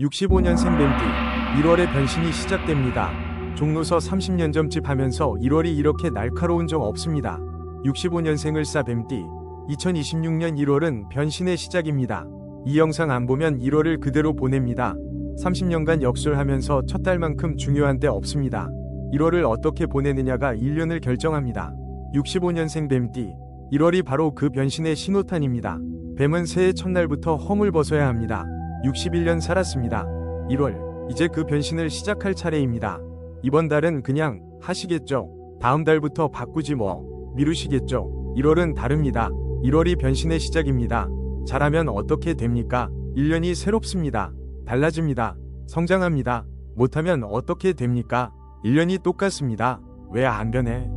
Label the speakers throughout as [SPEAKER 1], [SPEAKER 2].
[SPEAKER 1] 65년생 뱀띠 1월에 변신이 시작됩니다. 종로서 30년 점집 하면서 1월이 이렇게 날카로운 적 없습니다. 65년생을 싸 뱀띠 2026년 1월은 변신의 시작입니다. 이 영상 안 보면 1월을 그대로 보냅니다. 30년간 역술하면서 첫 달만큼 중요한 때 없습니다. 1월을 어떻게 보내느냐가 1년을 결정합니다. 65년생 뱀띠 1월이 바로 그 변신의 신호탄입니다. 뱀은 새해 첫날부터 허물 벗어야 합니다. 61년 살았습니다. 1월 이제 그 변신을 시작할 차례입니다. 이번 달은 그냥 하시겠죠. 다음 달부터 바꾸지 뭐 미루시겠죠. 1월은 다릅니다. 1월이 변신의 시작입니다. 잘하면 어떻게 됩니까? 1년이 새롭습니다. 달라집니다. 성장합니다. 못하면 어떻게 됩니까? 1년이 똑같습니다. 왜 안 변해?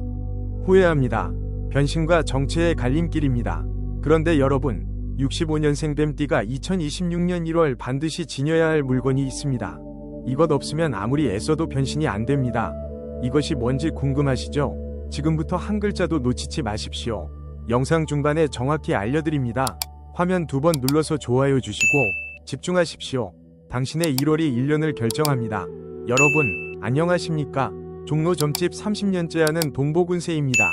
[SPEAKER 1] 후회합니다. 변신과 정체의 갈림길입니다. 그런데 여러분, 65년생 뱀띠가 2026년 1월 반드시 지녀야 할 물건이 있습니다. 이것 없으면 아무리 애써도 변신이 안 됩니다. 이것이 뭔지 궁금하시죠? 지금부터 한 글자도 놓치지 마십시오. 영상 중반에 정확히 알려드립니다. 화면 두 번 눌러서 좋아요 주시고 집중하십시오. 당신의 1월이 1년을 결정합니다. 여러분, 안녕하십니까? 종로 점집 30년째 하는 동복 운세입니다.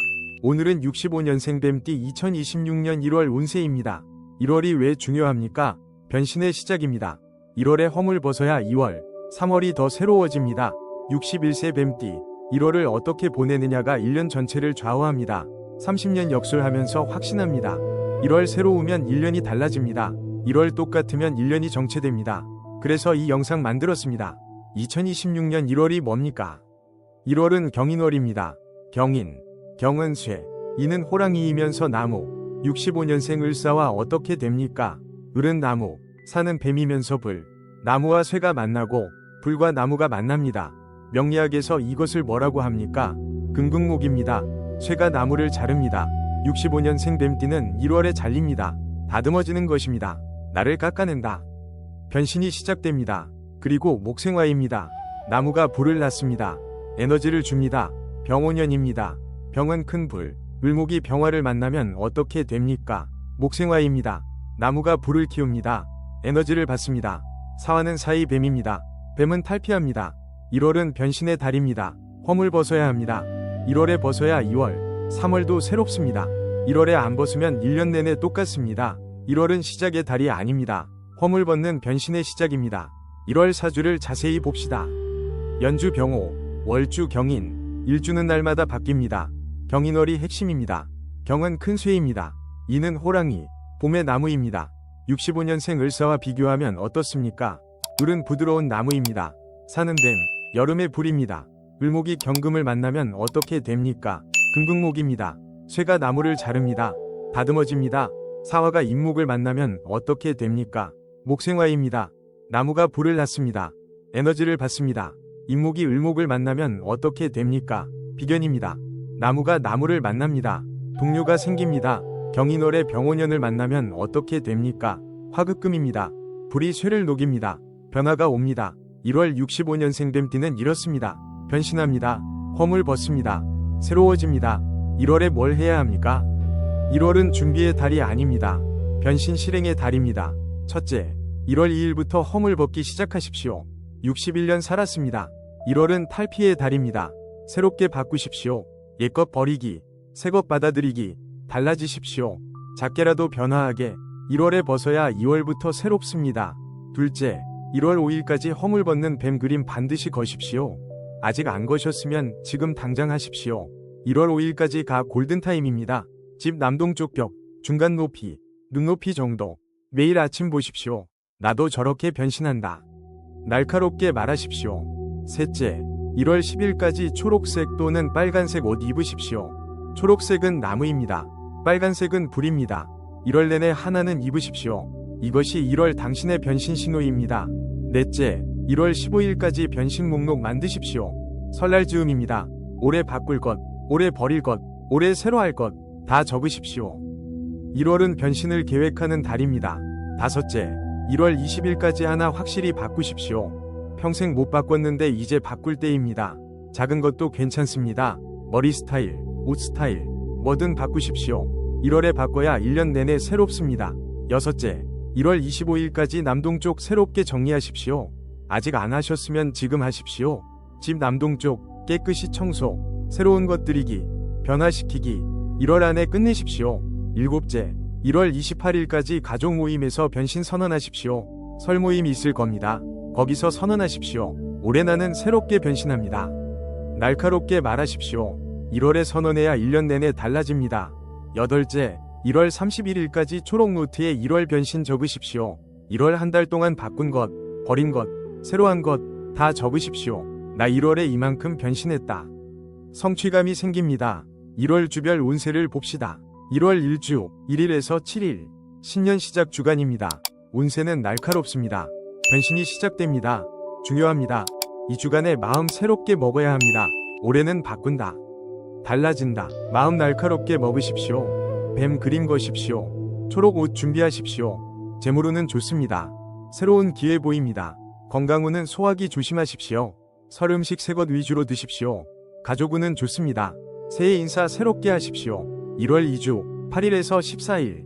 [SPEAKER 1] 오늘은 65년생 뱀띠 2026년 1월 운세입니다. 1월이 왜 중요합니까? 변신의 시작입니다. 1월에 허물 벗어야 2월, 3월이 더 새로워집니다. 61세 뱀띠, 1월을 어떻게 보내느냐가 1년 전체를 좌우합니다. 30년 역술하면서 확신합니다. 1월 새로우면 1년이 달라집니다. 1월 똑같으면 1년이 정체됩니다. 그래서 이 영상 만들었습니다. 2026년 1월이 뭡니까? 1월은 경인월입니다. 경인, 경은 쇠, 이는 호랑이이면서 나무, 65년생 을사와 어떻게 됩니까? 을은 나무, 사는 뱀이면서 불, 나무와 쇠가 만나고 불과 나무가 만납니다. 명리학에서 이것을 뭐라고 합니까? 금극목입니다. 쇠가 나무를 자릅니다. 65년생 뱀띠는 1월에 잘립니다. 다듬어지는 것입니다. 나를 깎아낸다. 변신이 시작됩니다. 그리고 목생화입니다. 나무가 불을 낳습니다. 에너지를 줍니다. 병원년입니다. 병은 큰 불, 을목이 병화를 만나면 어떻게 됩니까? 목생화입니다. 나무가 불을 키웁니다. 에너지를 받습니다. 사화는 사이 뱀입니다. 뱀은 탈피합니다. 1월은 변신의 달입니다. 허물 벗어야 합니다. 1월에 벗어야 2월, 3월도 새롭습니다. 1월에 안 벗으면 1년 내내 똑같습니다. 1월은 시작의 달이 아닙니다. 허물 벗는 변신의 시작입니다. 1월 사주를 자세히 봅시다. 연주 병호, 월주 경인, 일주는 날마다 바뀝니다. 경인월이 핵심입니다. 경은 큰 쇠입니다. 이는 호랑이, 봄의 나무입니다. 65년생 을사와 비교하면 어떻습니까? 을은 부드러운 나무입니다. 사는 뱀, 여름의 불입니다. 을목이 경금을 만나면 어떻게 됩니까? 금극목입니다. 쇠가 나무를 자릅니다. 다듬어집니다. 사화가 임목을 만나면 어떻게 됩니까? 목생화입니다. 나무가 불을 낳습니다. 에너지를 받습니다. 임목이 을목을 만나면 어떻게 됩니까? 비견입니다. 나무가 나무를 만납니다. 동료가 생깁니다. 경인월에 병원년을 만나면 어떻게 됩니까? 화극금입니다. 불이 쇠를 녹입니다. 변화가 옵니다. 1월 65년생 뱀띠는 이렇습니다. 변신합니다. 허물 벗습니다. 새로워집니다. 1월에 뭘 해야 합니까? 1월은 준비의 달이 아닙니다. 변신 실행의 달입니다. 첫째, 1월 2일부터 허물 벗기 시작하십시오. 61년 살았습니다. 1월은 탈피의 달입니다. 새롭게 바꾸십시오. 옛것 버리기, 새것 받아들이기, 달라지십시오. 작게라도 변화하게 1월에 벗어야 2월부터 새롭습니다. 둘째, 1월 5일까지 허물 벗는 뱀 그림 반드시 거십시오. 아직 안 거셨으면 지금 당장 하십시오. 1월 5일까지 가 골든타임입니다. 집 남동쪽 벽, 중간 높이, 눈높이 정도. 매일 아침 보십시오. 나도 저렇게 변신한다. 날카롭게 말하십시오. 셋째, 1월 10일까지 초록색 또는 빨간색 옷 입으십시오. 초록색은 나무입니다. 빨간색은 불입니다. 1월 내내 하나는 입으십시오. 이것이 1월 당신의 변신 신호입니다. 넷째, 1월 15일까지 변신 목록 만드십시오. 설날 즈음입니다. 올해 바꿀 것, 올해 버릴 것, 올해 새로 할 것, 다 적으십시오. 1월은 변신을 계획하는 달입니다. 다섯째, 1월 20일까지 하나 확실히 바꾸십시오. 평생 못 바꿨는데 이제 바꿀 때입니다. 작은 것도 괜찮습니다. 머리 스타일, 옷 스타일, 뭐든 바꾸십시오. 1월에 바꿔야 1년 내내 새롭습니다. 여섯째, 1월 25일까지 남동쪽 새롭게 정리하십시오. 아직 안 하셨으면 지금 하십시오. 집 남동쪽 깨끗이 청소, 새로운 것 들이기, 변화시키기 1월 안에 끝내십시오. 일곱째, 1월 28일까지 가족 모임에서 변신 선언하십시오. 설 모임이 있을 겁니다. 거기서 선언하십시오. 올해 나는 새롭게 변신합니다. 날카롭게 말하십시오. 1월에 선언해야 1년 내내 달라집니다. 여덟째, 1월 31일까지 초록 노트에 1월 변신 적으십시오. 1월 한 달 동안 바꾼 것, 버린 것, 새로 한 것 다 적으십시오. 나 1월에 이만큼 변신했다. 성취감이 생깁니다. 1월 주별 운세를 봅시다. 1월 1주 1일에서 7일 신년 시작 주간입니다. 운세는 날카롭습니다. 변신이 시작됩니다. 중요합니다. 이 주간에 마음 새롭게 먹어야 합니다. 올해는 바꾼다. 달라진다. 마음 날카롭게 먹으십시오. 뱀 그림 거십시오. 초록 옷 준비하십시오. 재물운은 좋습니다. 새로운 기회 보입니다. 건강운은 소화기 조심하십시오. 설 음식 새것 위주로 드십시오. 가족운은 좋습니다. 새해 인사 새롭게 하십시오. 1월 2주 8일에서 14일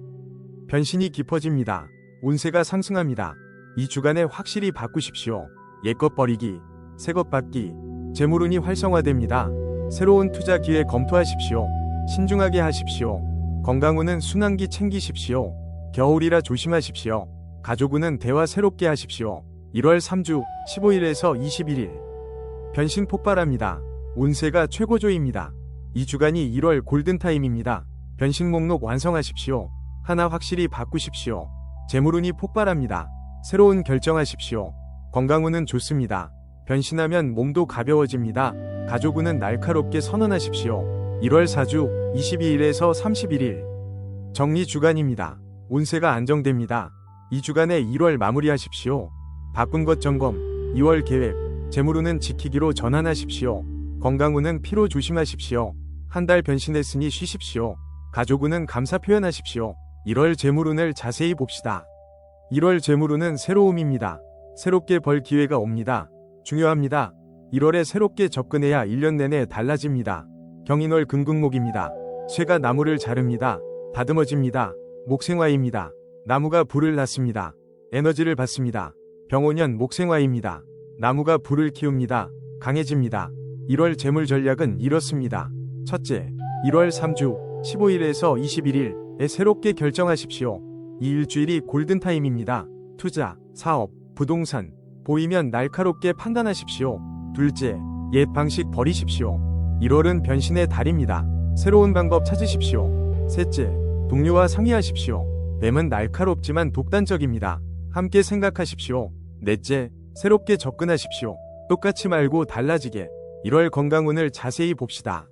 [SPEAKER 1] 변신이 깊어집니다. 운세가 상승합니다. 이 주간에 확실히 바꾸십시오. 옛것 버리기, 새것 받기, 재물운이 활성화됩니다. 새로운 투자 기회 검토하십시오. 신중하게 하십시오. 건강운은 순환기 챙기십시오. 겨울이라 조심하십시오. 가족운은 대화 새롭게 하십시오. 1월 3주 15일에서 21일 변신 폭발합니다. 운세가 최고조입니다. 이 주간이 1월 골든타임입니다. 변신 목록 완성하십시오. 하나 확실히 바꾸십시오. 재물운이 폭발합니다. 새로운 결정하십시오. 건강운은 좋습니다. 변신하면 몸도 가벼워집니다. 가족운은 날카롭게 선언하십시오. 1월 4주 22일에서 31일 정리 주간입니다. 운세가 안정됩니다. 이 주간에 1월 마무리하십시오. 바꾼 것 점검, 2월 계획, 재물운은 지키기로 전환하십시오. 건강운은 피로 조심하십시오. 한 달 변신했으니 쉬십시오. 가족운은 감사 표현하십시오. 1월 재물운을 자세히 봅시다. 1월 재물운은 새로움입니다. 새롭게 벌 기회가 옵니다. 중요합니다. 1월에 새롭게 접근해야 1년 내내 달라집니다. 경인월 금극목입니다. 쇠가 나무를 자릅니다. 다듬어집니다. 목생화입니다. 나무가 불을 낳습니다. 에너지를 받습니다. 병오년 목생화입니다. 나무가 불을 키웁니다. 강해집니다. 1월 재물 전략은 이렇습니다. 첫째, 1월 3주 15일에서 21일에 새롭게 결정하십시오. 이 일주일이 골든타임입니다. 투자, 사업, 부동산, 보이면 날카롭게 판단하십시오. 둘째, 옛 방식 버리십시오. 1월은 변신의 달입니다. 새로운 방법 찾으십시오. 셋째, 동료와 상의하십시오. 뱀은 날카롭지만 독단적입니다. 함께 생각하십시오. 넷째, 새롭게 접근하십시오. 똑같이 말고 달라지게. 1월 건강운을 자세히 봅시다.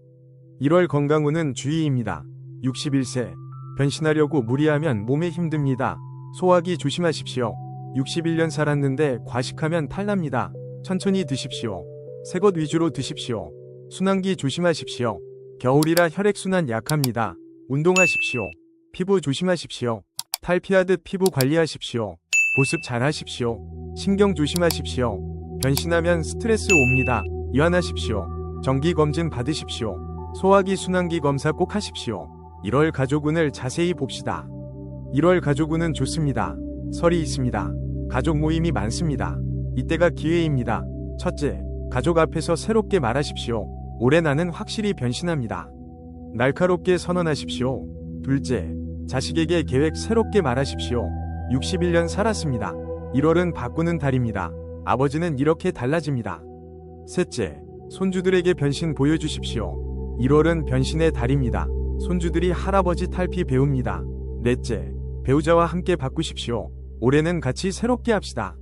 [SPEAKER 1] 1월 건강운은 주의입니다. 61세. 변신하려고 무리하면 몸에 힘듭니다. 소화기 조심하십시오. 61년 살았는데 과식하면 탈납니다. 천천히 드십시오. 새것 위주로 드십시오. 순환기 조심하십시오. 겨울이라 혈액순환 약합니다. 운동하십시오. 피부 조심하십시오. 탈피하듯 피부 관리하십시오. 보습 잘 하십시오. 신경 조심하십시오. 변신하면 스트레스 옵니다. 이완하십시오. 정기검진 받으십시오. 소화기 순환기 검사 꼭 하십시오. 1월 가족운을 자세히 봅시다. 1월 가족운은 좋습니다. 설이 있습니다. 가족 모임이 많습니다. 이때가 기회입니다. 첫째, 가족 앞에서 새롭게 말하십시오. 올해 나는 확실히 변신합니다. 날카롭게 선언하십시오. 둘째, 자식에게 계획 새롭게 말하십시오. 61년 살았습니다. 1월은 바꾸는 달입니다. 아버지는 이렇게 달라집니다. 셋째, 손주들에게 변신 보여주십시오. 1월은 변신의 달입니다. 손주들이 할아버지 탈피 배웁니다. 넷째, 배우자와 함께 바꾸십시오. 올해는 같이 새롭게 합시다.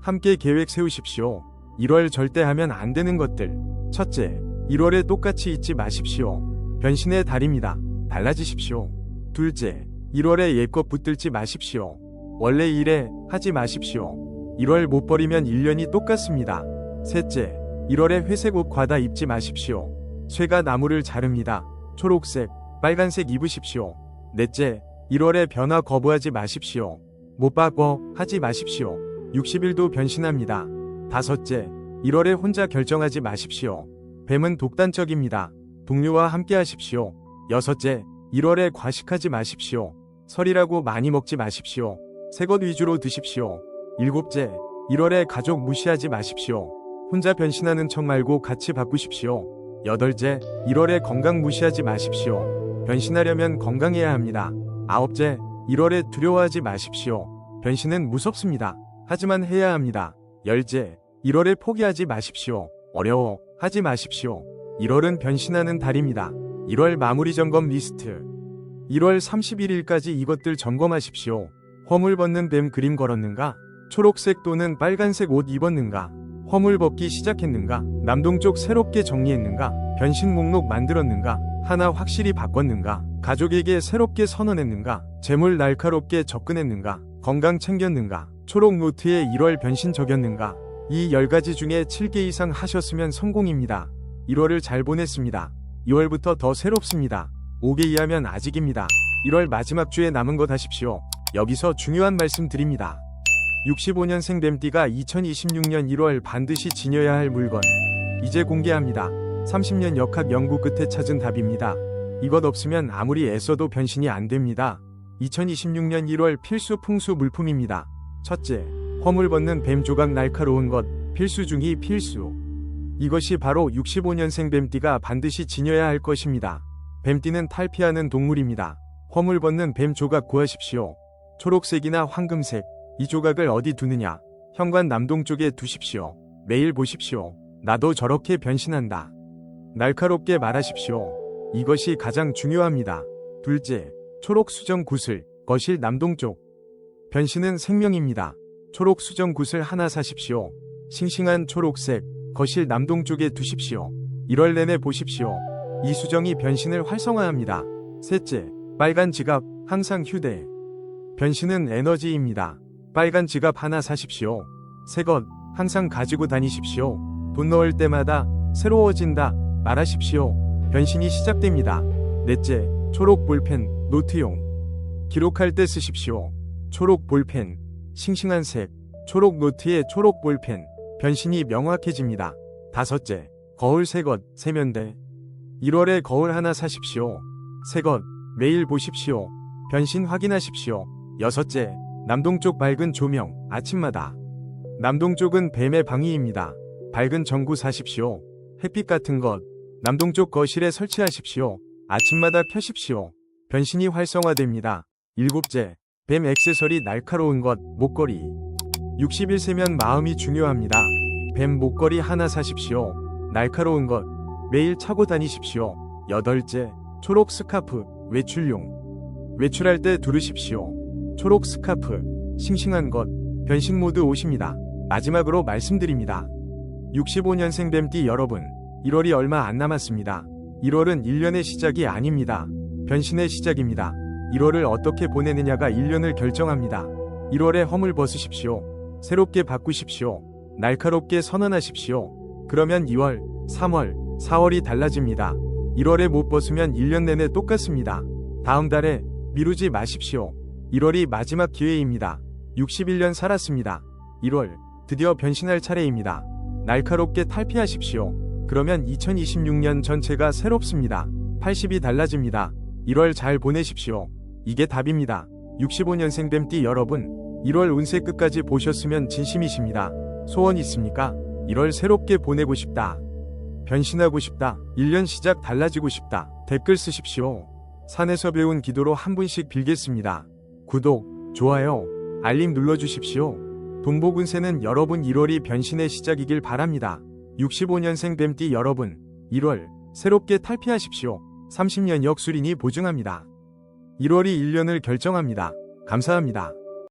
[SPEAKER 1] 함께 계획 세우십시오. 1월 절대 하면 안 되는 것들. 첫째, 1월에 똑같이 잊지 마십시오. 변신의 달입니다. 달라지십시오. 둘째, 1월에 옛것 붙들지 마십시오. 원래 일에 하지 마십시오. 1월 못 버리면 1년이 똑같습니다. 셋째, 1월에 회색 옷 과다 입지 마십시오. 쇠가 나무를 자릅니다. 초록색, 빨간색 입으십시오. 넷째, 1월에 변화 거부하지 마십시오. 못 바꿔 하지 마십시오. 60일도 변신합니다. 다섯째, 1월에 혼자 결정하지 마십시오. 뱀은 독단적입니다. 동료와 함께 하십시오. 여섯째, 1월에 과식하지 마십시오. 설이라고 많이 먹지 마십시오. 새것 위주로 드십시오. 일곱째, 1월에 가족 무시하지 마십시오. 혼자 변신하는 척 말고 같이 바꾸십시오. 여덟째, 1월에 건강 무시하지 마십시오. 변신하려면 건강해야 합니다. 아홉째, 1월에 두려워하지 마십시오. 변신은 무섭습니다. 하지만 해야 합니다. 열째, 1월에 포기하지 마십시오. 어려워 하지 마십시오. 1월은 변신하는 달입니다. 1월 마무리 점검 리스트. 1월 31일까지 이것들 점검하십시오. 허물 벗는 뱀 그림 걸었는가? 초록색 또는 빨간색 옷 입었는가? 허물 벗기 시작했는가? 남동쪽 새롭게 정리했는가? 변신 목록 만들었는가? 하나 확실히 바꿨는가? 가족에게 새롭게 선언했는가? 재물 날카롭게 접근했는가? 건강 챙겼는가? 초록 노트에 1월 변신 적였는가? 이 10가지 중에 7개 이상 하셨으면 성공입니다. 1월을 잘 보냈습니다. 2월부터 더 새롭습니다. 5개 이하면 아직입니다. 1월 마지막 주에 남은 것 하십시오. 여기서 중요한 말씀 드립니다. 65년생 뱀띠가 2026년 1월 반드시 지녀야 할 물건. 이제 공개합니다. 30년 역학 연구 끝에 찾은 답입니다. 이것 없으면 아무리 애써도 변신이 안 됩니다. 2026년 1월 필수 풍수 물품입니다. 첫째, 허물 벗는 뱀 조각 날카로운 것, 필수 중이 필수. 이것이 바로 65년생 뱀띠가 반드시 지녀야 할 것입니다. 뱀띠는 탈피하는 동물입니다. 허물 벗는 뱀 조각 구하십시오. 초록색이나 황금색, 이 조각을 어디 두느냐? 현관 남동쪽에 두십시오. 매일 보십시오. 나도 저렇게 변신한다. 날카롭게 말하십시오. 이것이 가장 중요합니다. 둘째, 초록 수정 구슬, 거실 남동쪽. 변신은 생명입니다. 초록 수정 구슬 하나 사십시오. 싱싱한 초록색, 거실 남동쪽에 두십시오. 1월 내내 보십시오. 이 수정이 변신을 활성화합니다. 셋째, 빨간 지갑, 항상 휴대. 변신은 에너지입니다. 빨간 지갑 하나 사십시오. 새 것, 항상 가지고 다니십시오. 돈 넣을 때마다 새로워진다. 말하십시오. 변신이 시작됩니다. 넷째, 초록 볼펜, 노트용. 기록할 때 쓰십시오. 초록 볼펜, 싱싱한 색, 초록 노트에 초록 볼펜, 변신이 명확해집니다. 다섯째, 거울 새것, 세면대. 1월에 거울 하나 사십시오. 새것, 매일 보십시오. 변신 확인하십시오. 여섯째, 남동쪽 밝은 조명, 아침마다. 남동쪽은 뱀의 방위입니다. 밝은 전구 사십시오. 햇빛 같은 것, 남동쪽 거실에 설치하십시오. 아침마다 켜십시오. 변신이 활성화됩니다. 일곱째, 뱀 액세서리 날카로운 것, 목걸이. 61세면 마음이 중요합니다. 뱀 목걸이 하나 사십시오. 날카로운 것, 매일 차고 다니십시오. 여덟째, 초록 스카프, 외출용. 외출할 때 두르십시오. 초록 스카프, 싱싱한 것, 변신 모드 오십니다. 마지막으로 말씀드립니다. 65년생 뱀띠 여러분, 1월이 얼마 안 남았습니다. 1월은 1년의 시작이 아닙니다. 변신의 시작입니다. 1월을 어떻게 보내느냐가 1년을 결정합니다. 1월에 허물 벗으십시오. 새롭게 바꾸십시오. 날카롭게 선언하십시오. 그러면 2월, 3월, 4월이 달라집니다. 1월에 못 벗으면 1년 내내 똑같습니다. 다음 달에 미루지 마십시오. 1월이 마지막 기회입니다. 61년 살았습니다. 1월, 드디어 변신할 차례입니다. 날카롭게 탈피하십시오. 그러면 2026년 전체가 새롭습니다. 80이 달라집니다. 1월 잘 보내십시오. 이게 답입니다. 65년생 뱀띠 여러분, 1월 운세 끝까지 보셨으면 진심이십니다. 소원 있습니까? 1월 새롭게 보내고 싶다. 변신하고 싶다. 1년 시작 달라지고 싶다. 댓글 쓰십시오. 산에서 배운 기도로 한 분씩 빌겠습니다. 구독, 좋아요, 알림 눌러주십시오. 동복운세는 여러분 1월이 변신의 시작이길 바랍니다. 65년생 뱀띠 여러분, 1월 새롭게 탈피하십시오. 30년 역술인이 보증합니다. 1월이 1년을 결정합니다. 감사합니다.